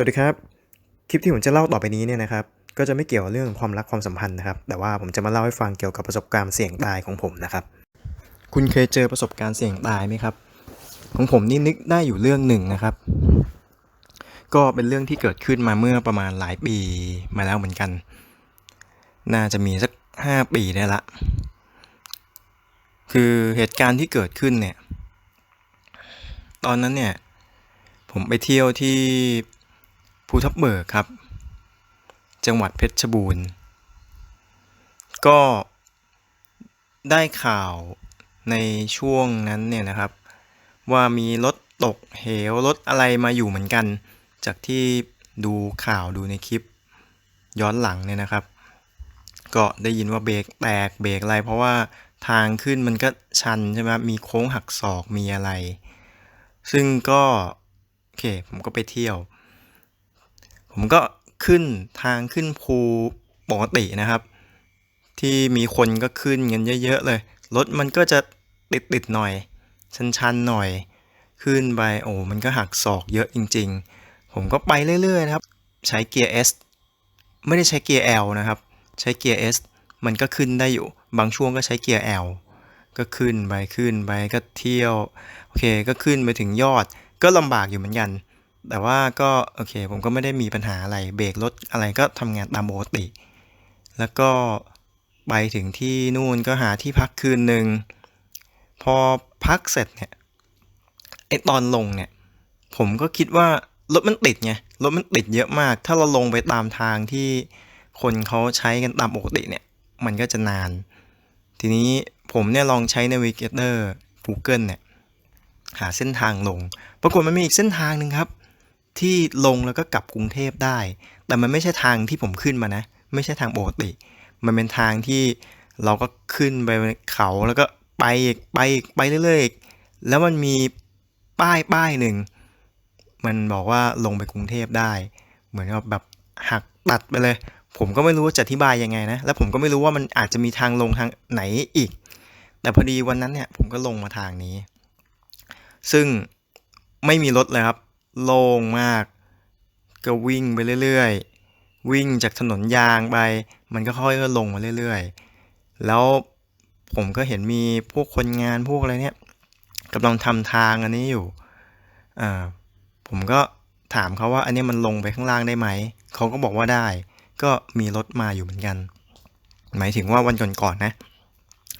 สวัสดีครับ คลิปที่ผมจะเล่าต่อไปนี้เนี่ยนะครับ ก็จะไม่เกี่ยวเรื่องความรักความสัมพันธ์นะครับ แต่ว่าผมจะมาเล่าให้ฟังเกี่ยวกับประสบการณ์เสี่ยงตายของผมนะครับ คุณเคยเจอประสบการณ์เสี่ยงตายไหมครับ ของผมนี่นึกได้อยู่เรื่องหนึ่งนะครับ ก็เป็นเรื่องที่เกิดขึ้นมาเมื่อประมาณหลายปีมาแล้วเหมือนกัน น่าจะมีสักห้าปีได้ละ คือเหตุการณ์ที่เกิดขึ้นเนี่ย ตอนนั้นเนี่ย ผมไปเที่ยวที่ ภูทับเบิกครับ จังหวัดเพชรบูรณ์ ก็ได้ข่าวในช่วงนั้นเนี่ยนะครับ ว่ามีรถตกเหวรถอะไรมาอยู่เหมือนกัน จากที่ดูข่าวดูในคลิปย้อนหลังเนี่ยนะครับ ก็ได้ยินว่าเบรกแตกเบรกอะไร เพราะว่าทางขึ้นมันก็ชันใช่ไหมมีโค้งหักศอกมีอะไร ซึ่งก็ โอเค ผมก็ไปเที่ยว ผมก็ขึ้นทางขึ้นภูปกตินะครับ ที่มีคนก็ขึ้นกันเยอะๆเลย รถมันก็จะติดๆหน่อย ชันๆหน่อย ขึ้นไปโอ้มันก็หักศอกเยอะจริง ๆ ผมก็ไปเรื่อยๆนะครับ ใช้เกียร์ S ไม่ได้ใช้เกียร์ L นะครับ ใช้เกียร์ S มันก็ขึ้นได้อยู่ บางช่วงก็ใช้เกียร์ L ก็ขึ้นไปขึ้นไปก็เที่ยว โอเค ก็ขึ้นไปถึงยอด ก็ลำบากอยู่เหมือนกัน แต่ว่าก็โอเค ผมก็ไม่ได้มีปัญหาอะไรเบรกรถอะไรก็ทำงานตามปกติ แล้วก็ไปถึงที่นู่นก็หาที่พักคืนหนึ่งพอพักเสร็จเนี่ยไอตอนลงเนี่ย ผมก็คิดว่ารถมันติดไงรถมันติดเยอะมาก ถ้าเราลงไปตามทางที่คนเขาใช้กันตามปกติเนี่ย มันก็จะนาน ทีนี้ผมเนี่ยลองใช้ Navigator Google เนี่ยหาเส้นทางลง ปรากฏมันมีอีกเส้นทางหนึ่งครับ ที่ลงแล้วก็กลับกรุงเทพได้ แต่มันไม่ใช่ทางที่ผมขึ้นมานะ ไม่ใช่ทางปกติ มันเป็นทางที่เราก็ขึ้นไปเขาแล้วก็ไปอีกไปอีกไปเรื่อยๆ แล้วมันมีป้ายป้ายหนึ่ง มันบอกว่าลงไปกรุงเทพได้ เหมือนกับแบบหักตัดไปเลย ผมก็ไม่รู้ว่าจะอธิบายยังไงนะ แล้วผมก็ไม่รู้ว่ามันอาจจะมีทางลงทางไหนอีก แต่พอดีวันนั้นเนี่ยผมก็ลงมาทางนี้ ซึ่งไม่มีรถเลยครับ โล่งมาก ก็วิ่งไปเรื่อยๆ วิ่งจากถนนยางไป มันก็ค่อยๆลงมาเรื่อยๆ แล้วผมก็เห็นมีพวกคนงานพวกอะไรเนี่ยกำลังทำทางอันนี้อยู่อ่าผมก็ถามเขาว่าอันนี้มันลงไปข้างล่างได้ไหม เขาก็บอกว่าได้ ก็มีรถมาอยู่เหมือนกัน หมายถึงว่าวันก่อนๆนะ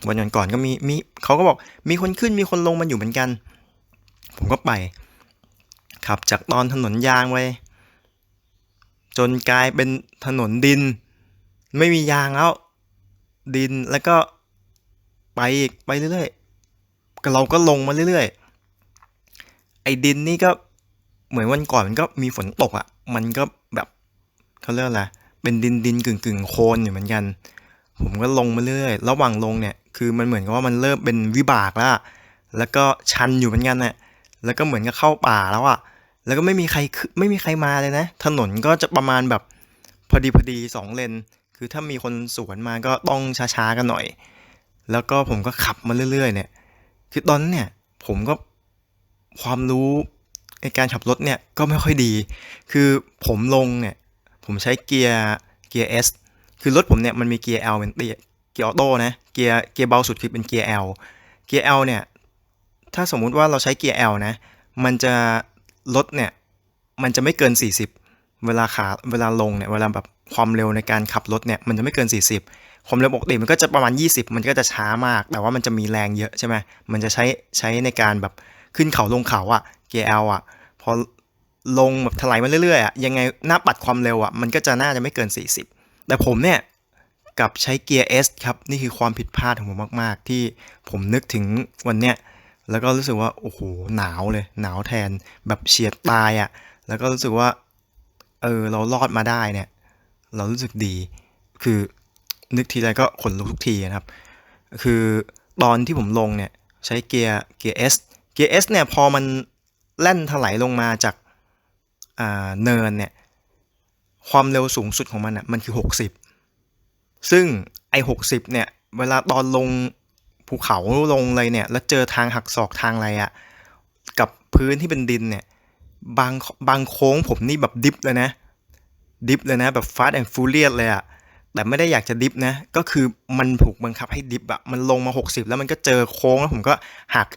วันก่อนๆก็มีมีเขาก็บอกมีคนขึ้นมีคนลงมันอยู่เหมือนกัน ผมก็ไป ขับจากตอนถนนยางไป จนกลายเป็นถนนดิน ไม่มียางแล้ว ดินแล้วก็ไปอีกไปเรื่อยๆเราก็ลงมาเรื่อยๆ ไอ้ดินนี่ก็เหมือนวันก่อนมันก็มีฝนตกอะ่ะ มันก็แบบเขาเรียกอะไรเป็นดินดินกึ่งกึ่งโคลนอยู่เหมือนกัน ผมก็ลงมาเรื่อยระหว่างลงเนี่ย คือมันเหมือนกับว่ามันเริ่มเป็นวิบากแล้ว แล้วก็ชันอยู่เหมือนกันน่ะแล้วก็เหมือนกับเข้าป่าแล้วอะ แล้วก็ไม่มีใครไม่มีใครมาเลยนะ ถนนก็จะประมาณแบบพอดีพอดีสองเลน คือถ้ามีคนสวนมาก็ต้องช้าๆกันหน่อย แล้วก็ผมก็ขับมาเรื่อย ๆ เนี่ย คือตอนนั้นเนี่ย ผมก็ความรู้ในการขับรถเนี่ยก็ไม่ค่อยดี คือผมลงเนี่ย ผมใช้เกียร์เกียร์ S คือรถผมเนี่ยมันมีเกียร์ L เป็นเกียร์เกียร์ออโต้นะ เกียร์เกียร์เบาสุดคือเป็นเกียร์ L เกียร์ L เนี่ย ถ้าสมมุติว่าเราใช้เกียร์ L นะ มันจะ รถเนี่ยมันจะไม่เกิน 40 เวลาขาเวลาลงเนี่ยเวลาแบบความเร็วในการขับรถเนี่ยมันจะไม่เกิน 40 ความเร็วปกติมันก็จะประมาณ 20 มันก็จะช้ามาก แต่ว่ามันจะมีแรงเยอะใช่ไหมมันจะใช้ใช้ในการแบบขึ้นเขาลงเขาอะเกียร์ L อะพอลงแบบถลายมาเรื่อยๆอะยังไงหน้าปัดความเร็วอะมันก็จะน่าจะไม่เกิน 40 แต่ผมเนี่ยกับใช้เกียร์ S ครับ นี่คือความผิดพลาดของผมมาก ๆ ที่ผมนึกถึงวันเนี้ย แล้วก็รู้สึกว่าโอ้โหหนาวเลย หนาวแทนแบบเฉียดตายอะ่ะ แล้วก็รู้สึกว่าเออเรารอดมาได้เนี่ย เรารู้สึกดี คือนึกทีไรก็ขนลุกทุกทีนะครับ คือตอนที่ผมลงเนี่ยใช้เกียร์เกียร์ S เกียร์ S เนี่ยพอมันแล่นถลายลงมาจากอ่าเนินเนี่ยความเร็วสูงสุดของมันอะมันคือ 60 ซึ่งไอ้60เนี่ยเวลาตอนลง ภูเขาลงเลยเนี่ย แล้วเจอทางหักศอกทางอะไรอะ่ะ กับพื้นที่เป็นดินเนี่ย บางบางโค้งผมนี่แบบดิฟเลยนะ ดิฟเลยนะ แบบ fast and furious เลยอะแต่ไม่ได้อยากจะดิฟนะ ก็คือมันถูกบังคับให้ดิฟอะมันลงมา 60 แล้วมันก็เจอโค้งแล้วผมก็หัก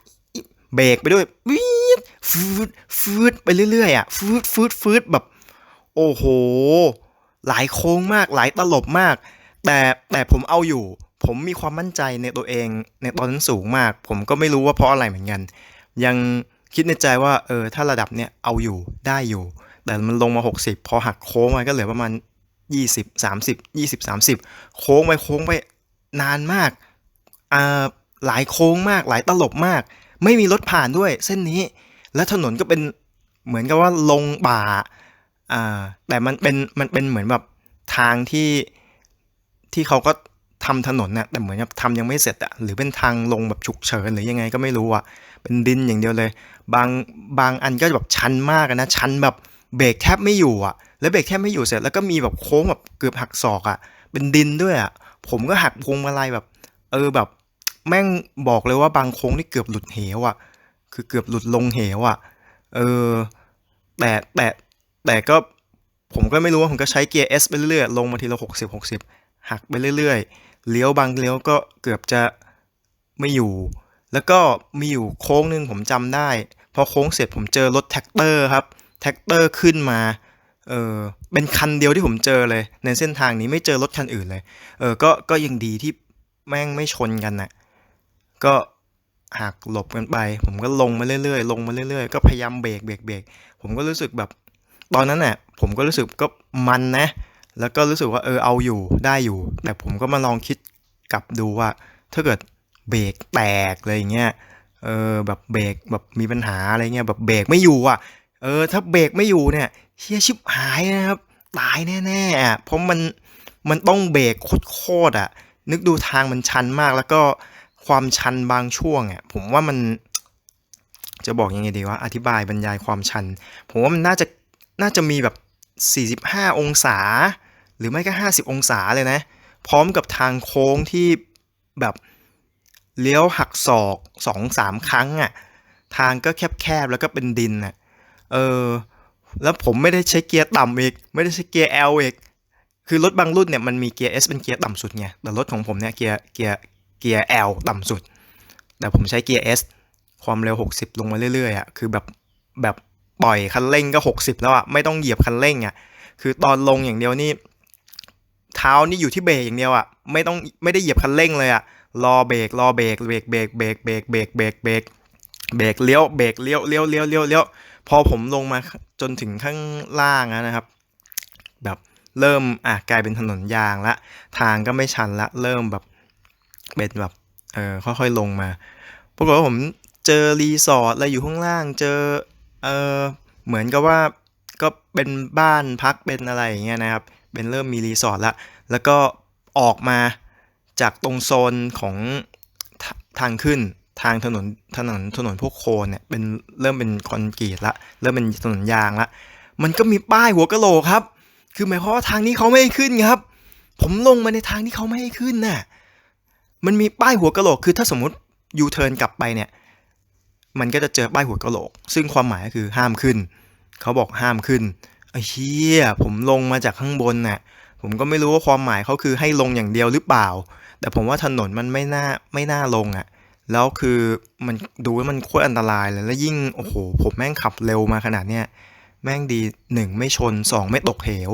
เบรกไปด้วยวีดฟืดฟืดไปเรื่อยๆอะฟืดฟืดฟืดแบบ โอ้โห หลายโค้งมากหลายตลบมาก แต่แต่ผมเอาอยู่ ผมมีความมั่นใจในตัวเองในตอนนั้นสูงมาก ผมก็ไม่รู้ว่าเพราะอะไรเหมือนกัน ยังคิดในใจว่าเออถ้าระดับเนี้ยเอาอยู่ได้อยู่ แต่มันลงมา 60 พอหักโค้งมาก็เหลือประมาณ 20 30 20 30 โค้งไปโค้งไปนานมากอ่าหลายโค้งมากหลายตลบมาก ไม่มีรถผ่านด้วย เส้นนี้ และถนนก็เป็นเหมือนกับว่าลงป่าอ่าแต่มันเป็นมันเป็นเหมือนแบบทางที่ที่เขาก็ ทำถนนน่ะแต่เหมือนกับทำยังไม่เสร็จอะหรือเป็นทางลงแบบฉุกเฉินหรือยังไงก็ไม่รู้อะเป็นดินอย่างเดียวเลย บางบางอันก็แบบชันมากนะชันแบบเบรกแทบไม่อยู่อะแล้วเบรกแทบไม่อยู่เสร็จแล้วก็มีแบบโค้งแบบเกือบหักศอกอะเป็นดินด้วยอะผมก็หักพวงมาลัยแบบ เออแบบ แม่งบอกเลยว่าบางโค้งนี่เกือบหลุดเหวอะคือเกือบหลุดลงเหวอะเออแต่แต่แต่ก็ผมก็ไม่รู้ว่าผมก็ใช้เกียร์ S ไปเรื่อยๆลงมาทีละ60 60หักไปเรื่อยๆ เลี้ยวบางเลี้ยวก็เกือบจะไม่อยู่ แล้วก็มีอยู่โค้งหนึ่งผมจำได้ พอโค้งเสร็จผมเจอรถแท็กเตอร์ครับ แท็กเตอร์ขึ้นมาเออเป็นคันเดียวที่ผมเจอเลย ในเส้นทางนี้ไม่เจอรถคันอื่นเลย เออก็ก็ยังดีที่แม่งไม่ชนกันน่ะก็หักหลบกันไป ผมก็ลงมาเรื่อยๆ ลงมาเรื่อยๆ ก็พยายามเบรกเบรกเบรกผมก็รู้สึกแบบ ตอนนั้นน่ะผมก็รู้สึกก็มันนะ แล้วก็รู้สึกว่าเออเอาอยู่ได้อยู่ แต่ผมก็มาลองคิดกลับดูว่า ถ้าเกิดเบรกแตกอะไรอย่างเงี้ยเออแบบเบรกแบบมีปัญหาอะไรเงี้ยแบบเบรกไม่อยู่อะเออถ้าเบรกไม่อยู่เนี่ยเฮียชิบหายนะครับตายแน่ๆเพราะมันมันต้องเบรกโคตรๆอะ นึกดูทางมันชันมากแล้วก็ความชันบางช่วงอะผมว่ามัน จะบอกยังไงดีว่าอธิบายบรรยายความชัน ผมว่ามันน่าจะน่าจะมีแบบ 45 องศา หรือไม่ก็ 50 องศาเลยนะ พร้อมกับทางโค้งที่แบบเลี้ยวหักศอกสองสามครั้งอะ ทางก็แคบๆแล้วก็เป็นดินอะ เออ แล้วผมไม่ได้ใช้เกียร์ต่ำอีก ไม่ได้ใช้เกียร์ L อีก คือรถบางรุ่นเนี่ยมันมีเกียร์ S เป็นเกียร์ต่ำสุดไง แต่รถของผมเนี่ยเกียร์เกียร์เกียร์ L ต่ำสุด แต่ผมใช้เกียร์ S ความเร็ว 60 ลงมาเรื่อยๆอะ คือแบบแบบปล่อยคันเร่งก็ 60 แล้วอะ ไม่ต้องเหยียบคันเร่งอะ คือตอนลงอย่างเดียวนี่ เท้านี่อยู่ที่เบรกอย่างเดียวอะไม่ต้องไม่ได้เหยียบคันเร่งเลยอะรอเบรกรอเบรกเบรกเบรกเบรกเบรกเบรกเบรกเบรกเบรกเลี้ยวเบรกเลี้ยวเลี้ยวเลี้ยวเลี้ยวเลี้ยวพอผมลงมาจนถึงข้างล่างนะครับ แบบเริ่มอะกลายเป็นถนนยางละ ทางก็ไม่ชันละ เริ่มแบบเป็นแบบเออค่อยๆลงมาปรากฏว่าผมเจอรีสอร์ทอะไรอยู่ข้างล่าง เจอเออเหมือนกับว่าก็เป็นบ้านพักเป็นอะไรอย่างเงี้ยนะครับ เป็นเริ่มมีรีสอร์ทละแล้วก็ออกมาจากตรงโซนของททางขึ้นทางถนนถนนถนนพวกโคนเนี่ยเป็นเริ่มเป็นคอนกรีตละเริ่มเป็นถนนยางละมันก็มีป้ายหัวกะโหลกครับ คือหมายความว่าทางนี้เขาไม่ให้ขึ้นครับ ผมลงมาในทางที่เขาไม่ให้ขึ้นน่ะมันมีป้ายหัวกะโหลกคือถ้าสมมติยูเทิร์นกลับไปเนี่ย มันก็จะเจอป้ายหัวกะโหลก ซึ่งความหมายก็คือห้ามขึ้น เขาบอกห้ามขึ้น ไอ้เชี่ยผมลงมาจากข้างบนน่ะ ผมก็ไม่รู้ว่าความหมายเขาคือให้ลงอย่างเดียวหรือเปล่า แต่ผมว่าถนนมันไม่น่าไม่น่าลงอะ่ะ แล้วคือมันดูว่ามันโคตรอันตรายเลยแล้วยิ่งโอ้โหผมแม่งขับเร็วมาขนาดเนี้ยแม่งดีหนึ่งไม่ชนสองไม่ตกเหว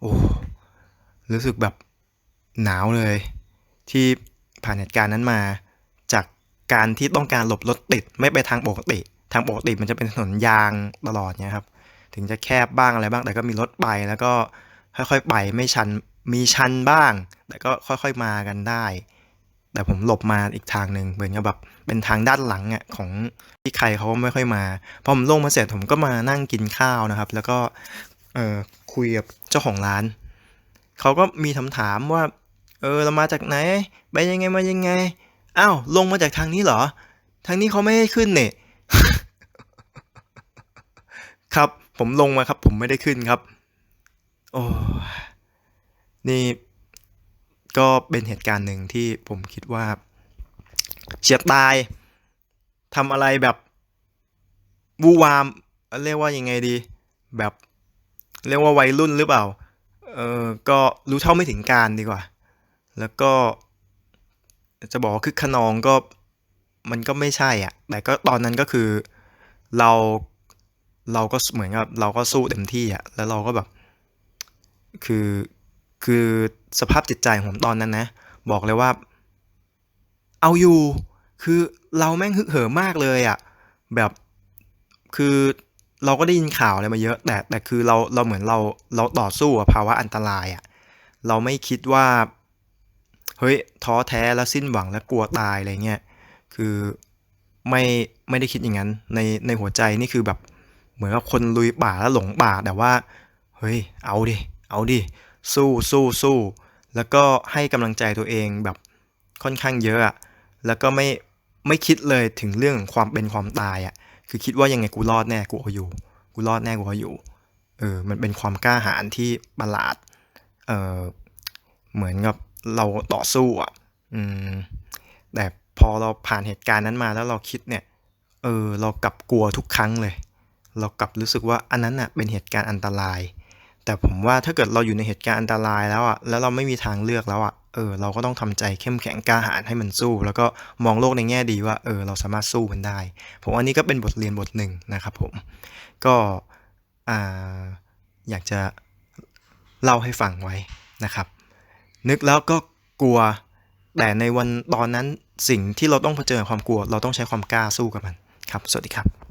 โอ้รู้สึกแบบหนาวเลย ที่ผ่านเหตุการณ์นั้นมา จากการที่ต้องการหลบรถติดไม่ไปทางปกติ ทางปกติมันจะเป็นถนนยางตลอดเนี่ยครับ ถึงจะแคบบ้างอะไรบ้าง แต่ก็มีรถไปแล้วก็ค่อยๆไปไม่ชันมีชันบ้าง แต่ก็ค่อยๆมากันได้ แต่ผมหลบมาอีกทางหนึ่งเหมือนกับแบบเป็นทางด้านหลังอะของที่ใครเขาไม่ค่อยมาพอผมลงมาเสร็จผมก็มานั่งกินข้าวนะครับ แล้วก็เออคุยกับเจ้าของร้านเขาก็มีคำถามว่า เออเรามาจากไหน ไปยังไงมายังไงอ้าวลงมาจากทางนี้เหรอ ทางนี้เขาไม่ให้ขึ้นเนี่ยครับ ผมลงมาครับ ผมไม่ได้ขึ้นครับ โอ้นี่ก็เป็นเหตุการณ์หนึ่งที่ผมคิดว่าเฉียดตายทำอะไรแบบวูวาม เรียกว่ายังไงดี แบบ เรียกว่าวัยรุ่นหรือเปล่า เออก็รู้เท่าไม่ถึงการดีกว่า แล้วก็ จะบอกคึกขนองก็มันก็ไม่ใช่อะ แต่ก็ตอนนั้นก็คือเรา เราก็เหมือนกับเราก็สู้เต็มที่อะแล้วเราก็แบบ คือคือสภาพจิตใจของผมตอนนั้นนะ บอกเลยว่า เอาอยู่ คือเราแม่งฮึกเหิมมากเลยอะแบบคือเราก็ได้ยินข่าวอะไรมาเยอะ แต่แต่คือเราเราเหมือนเราเราต่อสู้กับภาวะอันตรายอะเราไม่คิดว่า เฮ้ยท้อแท้แล้วสิ้นหวังแล้วกลัวตายอะไรเงี้ยคือไม่ไม่ได้คิดอย่างนั้นในในหัวใจนี่คือแบบ เหมือนกับคนลุยป่าแล้วหลงป่าแต่ว่า เฮ้ย เอาดิ เอาดิ สู้สู้สู้แล้วก็ให้กำลังใจตัวเองแบบค่อนข้างเยอะอะแล้วก็ไม่ไม่คิดเลยถึงเรื่องความเป็นความตายอะคือคิดว่ายังไงกูรอดแน่กูเอาอยู่ กูรอดแน่กูเอาอยู่ เออ มันเป็นความกล้าหาญที่ประหลาด เออเหมือนกับเราต่อสู้อะ อืม แต่พอเราผ่านเหตุการณ์นั้นมาแล้วเราคิดเนี่ย เออ เรากลับกลัวทุกครั้งเลย เรากลับรู้สึกว่าอันนั้นอะเป็นเหตุการณ์อันตราย แต่ผมว่าถ้าเกิดเราอยู่ในเหตุการณ์อันตรายแล้วอะแล้วเราไม่มีทางเลือกแล้วอะเออเราก็ต้องทำใจเข้มแข็งกล้าหาญให้มันสู้ แล้วก็มองโลกในแง่ดีว่าเออเราสามารถสู้มันได้ ผมว่านี่ก็เป็นบทเรียนบทหนึ่งนะครับผมก็อ่าอยากจะเล่าให้ฟังไว้นะครับ นึกแล้วก็กลัวแต่ในวันตอนนั้นสิ่งที่เราต้องเผชิญความกลัว เราต้องใช้ความกล้าสู้กับมันครับ สวัสดีครับ